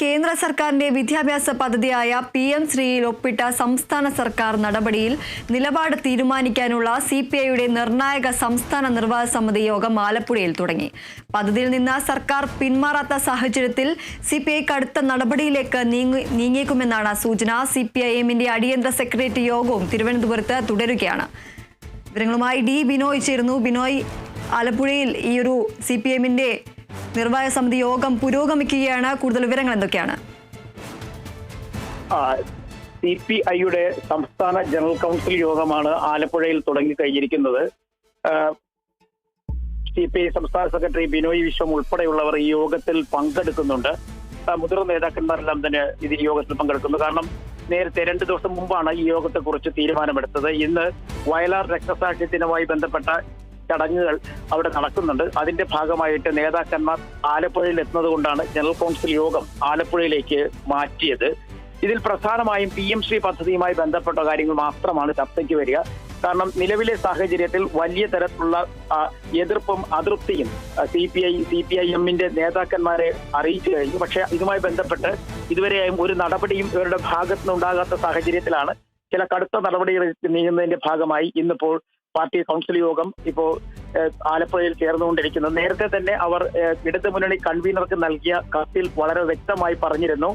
കേന്ദ്ര സർക്കാരിന്റെ വിദ്യാഭ്യാസ പദ്ധതിയായ പി എം ശ്രീയിൽ ഒപ്പിട്ട സംസ്ഥാന സർക്കാർ നടപടിയിൽ നിലപാട് തീരുമാനിക്കാനുള്ള സി പി ഐയുടെ നിർണായക സംസ്ഥാന നിർവാഹ സമിതി യോഗം ആലപ്പുഴയിൽ തുടങ്ങി. പദ്ധതിയിൽ നിന്ന് സർക്കാർ പിന്മാറാത്ത സാഹചര്യത്തിൽ സി പി ഐ കടുത്ത നടപടിയിലേക്ക് നീങ്ങി നീങ്ങിയേക്കുമെന്നാണ് സൂചന. സി പി ഐ എമ്മിന്റെ അടിയന്തര സെക്രട്ടറി യോഗവും തിരുവനന്തപുരത്ത് തുടരുകയാണ്. വിവരങ്ങളുമായി ഡി ബിനോയ് ചേരുന്നു. ബിനോയ് ആലപ്പുഴയിൽ ഈ ഒരു സി പി എമ്മിന്റെ നിർവാഹക സമിതി യോഗം പുരോഗമിക്കുകയാണ്. കൂടുതൽ വിവരങ്ങൾ എന്തൊക്കെയാണ്? സി പി ഐയുടെ സംസ്ഥാന ജനറൽ കൗൺസിൽ യോഗമാണ് ആലപ്പുഴയിൽ തുടങ്ങി കഴിഞ്ഞിരിക്കുന്നത് സി പി ഐ സംസ്ഥാന സെക്രട്ടറി ബിനോയ് വിശ്വം ഉൾപ്പെടെയുള്ളവർ ഈ യോഗത്തിൽ പങ്കെടുക്കുന്നുണ്ട്. മുതിർന്ന നേതാക്കന്മാരെല്ലാം തന്നെ ഇതിൽ യോഗത്തിൽ പങ്കെടുക്കുന്നു. കാരണം നേരത്തെ രണ്ട് ദിവസം മുമ്പാണ് ഈ യോഗത്തെക്കുറിച്ച് തീരുമാനമെടുത്തത്. ഇന്ന് വയലാർ രക്തസാക്ഷി ദിനവുമായി ബന്ധപ്പെട്ട ചടങ്ങുകൾ അവിടെ നടക്കുന്നുണ്ട്. അതിന്റെ ഭാഗമായിട്ട് നേതാക്കന്മാർ ആലപ്പുഴയിൽ എത്തുന്നത് കൊണ്ടാണ് ജനറൽ കൗൺസിൽ യോഗം ആലപ്പുഴയിലേക്ക് മാറ്റിയത്. ഇതിൽ പ്രധാനമായും പി എം ശ്രീ പദ്ധതിയുമായി ബന്ധപ്പെട്ട കാര്യങ്ങൾ മാത്രമാണ് ചർച്ചയ്ക്ക് വരിക. കാരണം നിലവിലെ സാഹചര്യത്തിൽ വലിയ തരത്തിലുള്ള എതിർപ്പും അതൃപ്തിയും C P I C P I എമ്മിന്റെ നേതാക്കന്മാരെ അറിയിച്ചു കഴിഞ്ഞു. പക്ഷേ ഇതുമായി ബന്ധപ്പെട്ട് ഇതുവരെയായും ഒരു നടപടിയും ഇവരുടെ ഭാഗത്തുനിന്നുണ്ടാകാത്ത സാഹചര്യത്തിലാണ്. ചില കടുത്ത നടപടികൾ നീങ്ങുന്നതിന്റെ ഭാഗമായി ഇന്നിപ്പോൾ പാർട്ടി കൗൺസിൽ യോഗം ഇപ്പോൾ ആലപ്പുഴയിൽ ചേർന്നുകൊണ്ടിരിക്കുന്നു. നേരത്തെ തന്നെ അവർ ഇടതു മുന്നണി കൺവീനർക്ക് നൽകിയ കത്തിൽ വളരെ വ്യക്തമായി പറഞ്ഞിരുന്നു.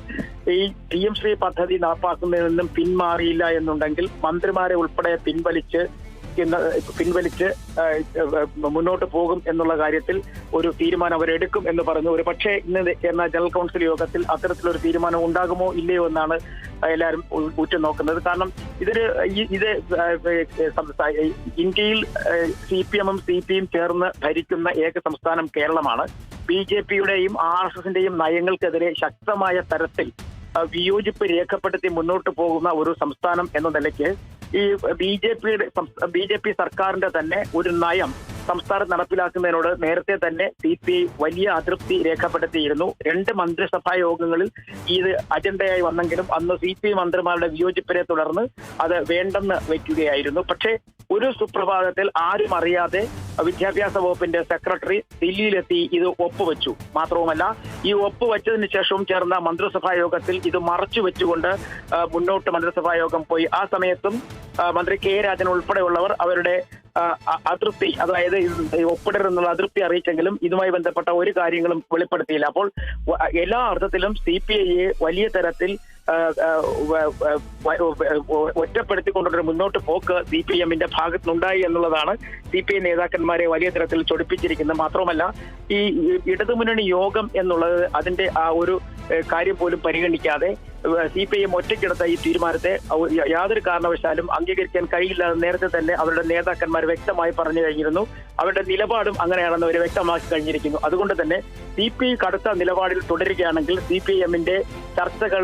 ഈ പി എം ശ്രീ പദ്ധതി നടപ്പാക്കുന്നതിൽ നിന്നും പിന്മാറിയില്ല എന്നുണ്ടെങ്കിൽ മന്ത്രിമാരെ ഉൾപ്പെടെ പിൻവലിച്ച് പിൻവലിച്ച് മുന്നോട്ട് പോകും എന്നുള്ള കാര്യത്തിൽ ഒരു തീരുമാനം അവരെടുക്കും എന്ന് പറഞ്ഞു. ഒരു പക്ഷേ ഇന്ന് ചേർന്ന ജനറൽ കൗൺസിൽ യോഗത്തിൽ അത്തരത്തിലൊരു തീരുമാനം ഉണ്ടാകുമോ ഇല്ലയോ എന്നാണ് എല്ലാവരും ഉറ്റുനോക്കുന്നത്. കാരണം ഇതൊരു ഇത് ഇന്ത്യയിൽ സി പി എമ്മും സി പി ചേർന്ന് ഭരിക്കുന്ന ഏക സംസ്ഥാനം കേരളമാണ്. ബി ജെ പിയുടെയും ആർ എസ് എസിന്റെയും നയങ്ങൾക്കെതിരെ ശക്തമായ തരത്തിൽ വിയോജിപ്പ് രേഖപ്പെടുത്തി മുന്നോട്ട് പോകുന്ന ഒരു സംസ്ഥാനം എന്ന നിലയ്ക്ക് ഈ ബി ജെ പിയുടെ ബി ജെ പി സർക്കാരിന്റെ തന്നെ ഒരു നയം സംസ്ഥാനം നടപ്പിലാക്കുന്നതിനോട് നേരത്തെ തന്നെ സി പി ഐ വലിയ അതൃപ്തി രേഖപ്പെടുത്തിയിരുന്നു. രണ്ട് മന്ത്രിസഭാ യോഗങ്ങളിൽ ഇത് അജണ്ടയായി വന്നെങ്കിലും അന്ന് സി പി ഐ മന്ത്രിമാരുടെ വിയോജിപ്പിനെ തുടർന്ന് അത് വേണ്ടെന്ന് വെക്കുകയായിരുന്നു. പക്ഷേ ഒരു സുപ്രഭാതത്തിൽ ആരും അറിയാതെ വിദ്യാഭ്യാസ വകുപ്പിന്റെ സെക്രട്ടറി ദില്ലിയിലെത്തി ഇത് ഒപ്പുവെച്ചു. മാത്രവുമല്ല ഈ ഒപ്പുവെച്ചതിന് ശേഷവും ചേർന്ന മന്ത്രിസഭാ യോഗത്തിൽ ഇത് മറച്ചു വെച്ചുകൊണ്ട് മുന്നോട്ട് മന്ത്രിസഭാ യോഗം പോയി. ആ സമയത്തും മന്ത്രി കെ രാജൻ ഉൾപ്പെടെയുള്ളവർ അവരുടെ അതൃപ്തി അതായത് ഒപ്പിടരുന്നുള്ള അതൃപ്തി അറിയിച്ചെങ്കിലും ഇതുമായി ബന്ധപ്പെട്ട ഒരു കാര്യങ്ങളും വെളിപ്പെടുത്തിയില്ല. അപ്പോൾ എല്ലാ അർത്ഥത്തിലും സി പി ഐയെ വലിയ തരത്തിൽ ഒറ്റപ്പെടുത്തിക്കൊണ്ടൊരു മുന്നോട്ട് പോക്ക് സി പി എമ്മിന്റെ ഭാഗത്തുനിന്നുണ്ടായി എന്നുള്ളതാണ് സി പി ഐ നേതാക്കന്മാരെ വലിയ തരത്തിൽ ചൊടിപ്പിച്ചിരിക്കുന്നത്. മാത്രമല്ല ഈ ഇടതുമുന്നണി യോഗം എന്നുള്ളത് അതിന്റെ ആ ഒരു കാര്യം പോലും പരിഗണിക്കാതെ സി പി ഐ എം ഒറ്റയ്ക്കെടുത്ത ഈ തീരുമാനത്തെ യാതൊരു കാരണവശാലും അംഗീകരിക്കാൻ കഴിയില്ല എന്ന് നേരത്തെ തന്നെ അവരുടെ നേതാക്കന്മാർ വ്യക്തമായി പറഞ്ഞു കഴിഞ്ഞിരുന്നു. അവരുടെ നിലപാടും അങ്ങനെയാണെന്ന് അവർ വ്യക്തമാക്കി കഴിഞ്ഞിരിക്കുന്നു. അതുകൊണ്ട് തന്നെ സി പി ഐ കടുത്ത നിലപാടിൽ തുടരുകയാണെങ്കിൽ സി പി എമ്മിന്റെ ചർച്ചകൾ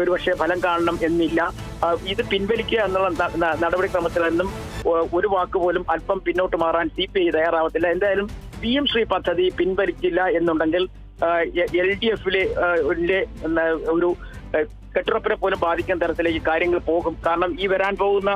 ഒരുപക്ഷെ ഫലം കാണണം എന്നില്ല. ഇത് പിൻവലിക്കുക എന്നുള്ള നടപടിക്രമത്തിൽ നിന്നും ഒരു വാക്ക് പോലും അല്പം പിന്നോട്ട് മാറാൻ സി പി ഐ തയ്യാറാവത്തില്ല. എന്തായാലും പി എം ശ്രീ പദ്ധതി പിൻവലിക്കില്ല എന്നുണ്ടെങ്കിൽ എൽ ഡി എഫിലെ ഒരു കെട്ടുറപ്പിനെ പോലും ബാധിക്കുന്ന തരത്തിലേക്ക് കാര്യങ്ങൾ പോകും. കാരണം ഈ വരാൻ പോകുന്ന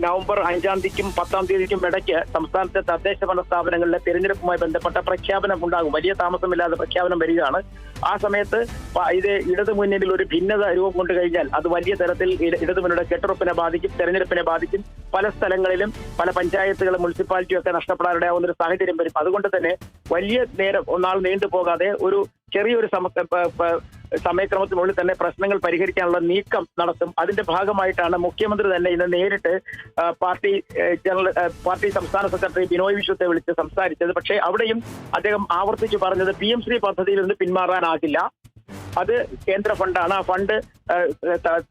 നവംബർ അഞ്ചാം തീയതിക്കും പത്താം തീയതിക്കും ഇടയ്ക്ക് സംസ്ഥാനത്തെ തദ്ദേശ ഭരണ സ്ഥാപനങ്ങളിലെ തിരഞ്ഞെടുപ്പുമായി ബന്ധപ്പെട്ട പ്രഖ്യാപനം ഉണ്ടാകും. വലിയ താമസമില്ലാതെ പ്രഖ്യാപനം വരികയാണ്. ആ സമയത്ത് ഇത് ഇടതു മുന്നണിയിൽ ഒരു ഭിന്നത രൂപം കൊണ്ടു കഴിഞ്ഞാൽ അത് വലിയ തരത്തിൽ ഇട- ഇടതു മുന്നണിയുടെ കെട്ടുറപ്പിനെ ബാധിക്കും തെരഞ്ഞെടുപ്പിനെ ബാധിക്കും. പല സ്ഥലങ്ങളിലും പല പഞ്ചായത്തുകളും മുനിസിപ്പാലിറ്റിയും ഒക്കെ നഷ്ടപ്പെടാനിടയാവുന്ന ഒരു സാഹചര്യം വരും. അതുകൊണ്ട് തന്നെ വലിയ നേരം ഒന്നാൾ നീണ്ടു പോകാതെ ഒരു ചെറിയൊരു സമയക്രമത്തിനുള്ളിൽ തന്നെ പ്രശ്നങ്ങൾ പരിഹരിക്കാനുള്ള നീക്കം നടത്തും. അതിന്റെ ഭാഗമായിട്ടാണ് മുഖ്യമന്ത്രി തന്നെ ഇന്ന് നേരിട്ട് പാർട്ടി ജനറൽ പാർട്ടി സംസ്ഥാന സെക്രട്ടറി ബിനോയ് വിശ്വത്തെ വിളിച്ച് സംസാരിച്ചത്. പക്ഷേ അവിടെയും അദ്ദേഹം ആവർത്തിച്ചു പറഞ്ഞത് പി എം ശ്രീ പദ്ധതിയിൽ നിന്ന് പിന്മാറാനാകില്ല. അത് കേന്ദ്ര ഫണ്ടാണ്. ആ ഫണ്ട്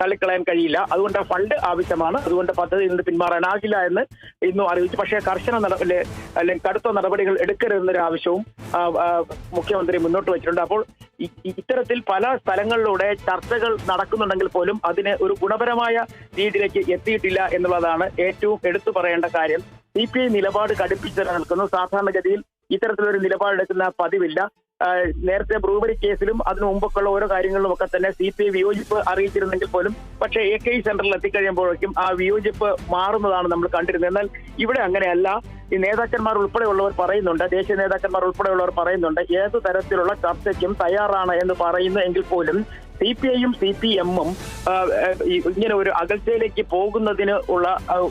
തള്ളിക്കളയാൻ കഴിയില്ല. അതുകൊണ്ട് ഫണ്ട് ആവശ്യമാണ്. അതുകൊണ്ട് പദ്ധതി നിന്ന് പിന്മാറാനാകില്ല എന്ന് ഇന്നും അറിയിച്ചു. പക്ഷേ കർശന നടപടി അല്ലെങ്കിൽ കടുത്ത നടപടികൾ എടുക്കരുതെന്നൊരു ആവശ്യവും മുഖ്യമന്ത്രി മുന്നോട്ട് വെച്ചിട്ടുണ്ട്. അപ്പോൾ ഇത്തരത്തിൽ പല സ്ഥലങ്ങളിലൂടെ ചർച്ചകൾ നടക്കുന്നുണ്ടെങ്കിൽ പോലും അതിന് ഒരു ഗുണപരമായ രീതിയിലേക്ക് എത്തിയിട്ടില്ല എന്നുള്ളതാണ് ഏറ്റവും എടുത്തു പറയേണ്ട കാര്യം. സി പി ഐ നിലപാട് കടുപ്പിച്ച് നിൽക്കുന്നു സാധാരണഗതിയിൽ ഇത്തരത്തിലൊരു നിലപാടെടുക്കുന്ന പതിവില്ല. നേരത്തെ ബ്രൂബറി കേസിലും അതിനു മുമ്പൊക്കെയുള്ള ഓരോ കാര്യങ്ങളിലും ഒക്കെ തന്നെ സി പി ഐ വിയോജിപ്പ് അറിയിച്ചിരുന്നെങ്കിൽ പോലും പക്ഷേ എ കെ സെന്ററിൽ എത്തിക്കഴിയുമ്പോഴേക്കും ആ വിയോജിപ്പ് മാറുന്നതാണ് നമ്മൾ കണ്ടിരുന്നത്. എന്നാൽ ഇവിടെ അങ്ങനെയല്ല. ഈ നേതാക്കന്മാർ ഉൾപ്പെടെയുള്ളവർ പറയുന്നുണ്ട് ദേശീയ നേതാക്കന്മാർ ഉൾപ്പെടെയുള്ളവർ പറയുന്നുണ്ട് ഏത് തരത്തിലുള്ള ചർച്ചയ്ക്കും തയ്യാറാണ് എന്ന് പറയുന്നു എങ്കിൽ പോലും സി പി ഐയും സി പി എമ്മും ഇങ്ങനെ ഒരു അകൽച്ചയിലേക്ക് പോകുന്നതിന് ഉള്ള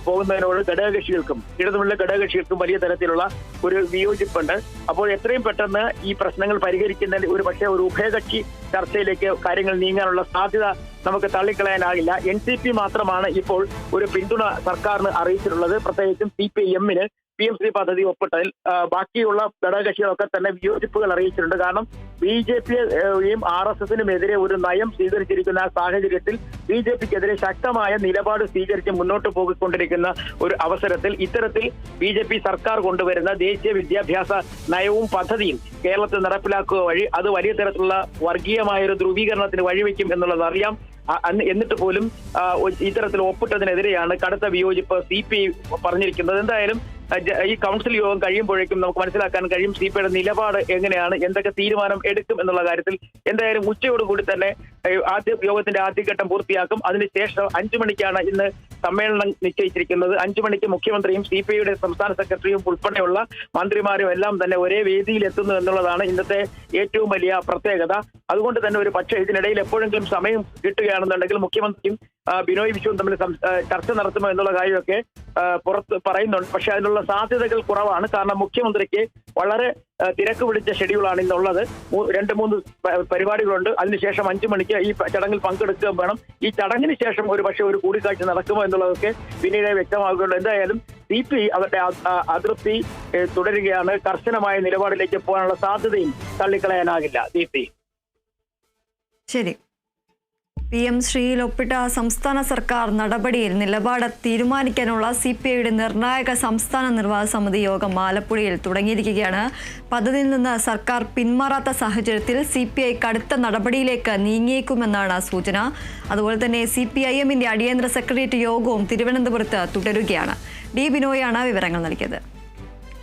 പോകുന്നതിനോട് ഘടകകക്ഷികൾക്കും ഇടതുമുള്ള ഘടകകക്ഷികൾക്കും വലിയ തരത്തിലുള്ള ഒരു വിയോജിപ്പുണ്ട്. അപ്പോൾ എത്രയും പെട്ടെന്ന് ഈ പ്രശ്നങ്ങൾ പരിഹരിക്കുന്നതിന് ഒരു പക്ഷേ ഒരു ഉഭയകക്ഷി ചർച്ചയിലേക്ക് കാര്യങ്ങൾ നീങ്ങാനുള്ള സാധ്യത നമുക്ക് തള്ളിക്കളയാനാകില്ല. എൻ സി പി മാത്രമാണ് ഇപ്പോൾ ഒരു പിന്തുണ സർക്കാരിന് അറിയിച്ചിട്ടുള്ളത്. പ്രത്യേകിച്ചും സി പി എമ്മിന് പി എം ശ്രീ പദ്ധതി ഒപ്പിട്ടതിൽ ബാക്കിയുള്ള ഘടകകക്ഷികളൊക്കെ തന്നെ വിയോജിപ്പുകൾ അറിയിച്ചിട്ടുണ്ട്. കാരണം ബി ജെ പിയും ആർ എസ് എസിനുമെതിരെ ഒരു നയം സ്വീകരിച്ചിരിക്കുന്ന സാഹചര്യത്തിൽ ബി ജെ പിക്കെതിരെ ശക്തമായ നിലപാട് സ്വീകരിച്ച് മുന്നോട്ട് പോയിക്കൊണ്ടിരിക്കുന്ന ഒരു അവസരത്തിൽ ഇത്തരത്തിൽ ബി ജെ പി സർക്കാർ കൊണ്ടുവരുന്ന ദേശീയ വിദ്യാഭ്യാസ നയവും പദ്ധതിയും കേരളത്തിൽ നടപ്പിലാക്കുക വഴി അത് വലിയ തരത്തിലുള്ള വർഗീയമായ ഒരു ധ്രുവീകരണത്തിന് വഴിവെക്കും എന്നുള്ളത് അറിയാം. എന്നിട്ട് പോലും ഇത്തരത്തിൽ ഒപ്പിട്ടതിനെതിരെയാണ് കടുത്ത വിയോജിപ്പ് സി പി ഐ പറഞ്ഞിരിക്കുന്നത്. എന്തായാലും ഈ കൗൺസിൽ യോഗം കഴിയുമ്പോഴേക്കും നമുക്ക് മനസ്സിലാക്കാൻ കഴിയും സി പി ഐയുടെ നിലപാട് എങ്ങനെയാണ് എന്തൊക്കെ തീരുമാനം എടുക്കും എന്നുള്ള കാര്യത്തിൽ. എന്തായാലും ഉച്ചയോടുകൂടി തന്നെ ആദ്യ യോഗത്തിന്റെ ആദ്യഘട്ടം പൂർത്തിയാക്കും. അതിനുശേഷം അഞ്ചു മണിക്കാണ് ഇന്ന് സമ്മേളനം നിശ്ചയിച്ചിരിക്കുന്നത്. അഞ്ചു മണിക്ക് മുഖ്യമന്ത്രിയും സി പി ഐയുടെ സംസ്ഥാന സെക്രട്ടറിയും ഉൾപ്പെടെയുള്ള മന്ത്രിമാരും എല്ലാം തന്നെ ഒരേ വേദിയിൽ എത്തുന്നു എന്നുള്ളതാണ് ഇന്നത്തെ ഏറ്റവും വലിയ പ്രത്യേകത. അതുകൊണ്ട് തന്നെ ഒരു പക്ഷേ ഇതിനിടയിൽ എപ്പോഴെങ്കിലും സമയം കിട്ടുകയാണെന്നുണ്ടെങ്കിൽ മുഖ്യമന്ത്രിയും ബിനോയ് വിശ്വം തമ്മിൽ ചർച്ച നടത്തുമോ എന്നുള്ള കാര്യമൊക്കെ പുറത്ത് പറയുന്നുണ്ട്. പക്ഷെ അതിനുള്ള സാധ്യതകൾ കുറവാണ്. കാരണം മുഖ്യമന്ത്രിക്ക് വളരെ തിരക്ക് പിടിച്ച ഷെഡ്യൂളാണ് ഇന്നുള്ളത്. രണ്ട് മൂന്ന് പരിപാടികളുണ്ട്. അതിനുശേഷം അഞ്ചു മണിക്ക് ഈ ചടങ്ങിൽ പങ്കെടുക്കുകയും വേണം. ഈ ചടങ്ങിന് ശേഷം ഒരു പക്ഷേ ഒരു കൂടിക്കാഴ്ച നടക്കുമോ എന്നുള്ളതൊക്കെ പിന്നീട് വ്യക്തമാകുകയുള്ളൂ എന്തായാലും സി പി അവരുടെ അതൃപ്തി തുടരുകയാണ്. കർശനമായ നിലപാടിലേക്ക് പോകാനുള്ള സാധ്യതയും തള്ളിക്കളയാനാകില്ല. സി പി ശരി. പി എം ശ്രീയിൽ ഒപ്പിട്ട സംസ്ഥാന സർക്കാർ നടപടിയിൽ നിലപാട് തീരുമാനിക്കാനുള്ള സി പി ഐയുടെ നിർണായക സംസ്ഥാന നിർവാഹ സമിതി യോഗം ആലപ്പുഴയിൽ തുടങ്ങിയിരിക്കുകയാണ്. പദ്ധതിയിൽ നിന്ന് സർക്കാർ പിന്മാറാത്ത സാഹചര്യത്തിൽ സി പി ഐ കടുത്ത നടപടിയിലേക്ക് നീങ്ങിയേക്കുമെന്നാണ് സൂചന. അതുപോലെ തന്നെ സി പി ഐ എമ്മിന്റെ അടിയന്തര സെക്രട്ടേറിയറ്റ് യോഗവും തിരുവനന്തപുരത്ത് തുടരുകയാണ്. ഡി ബിനോയാണ് വിവരങ്ങൾ നൽകിയത്.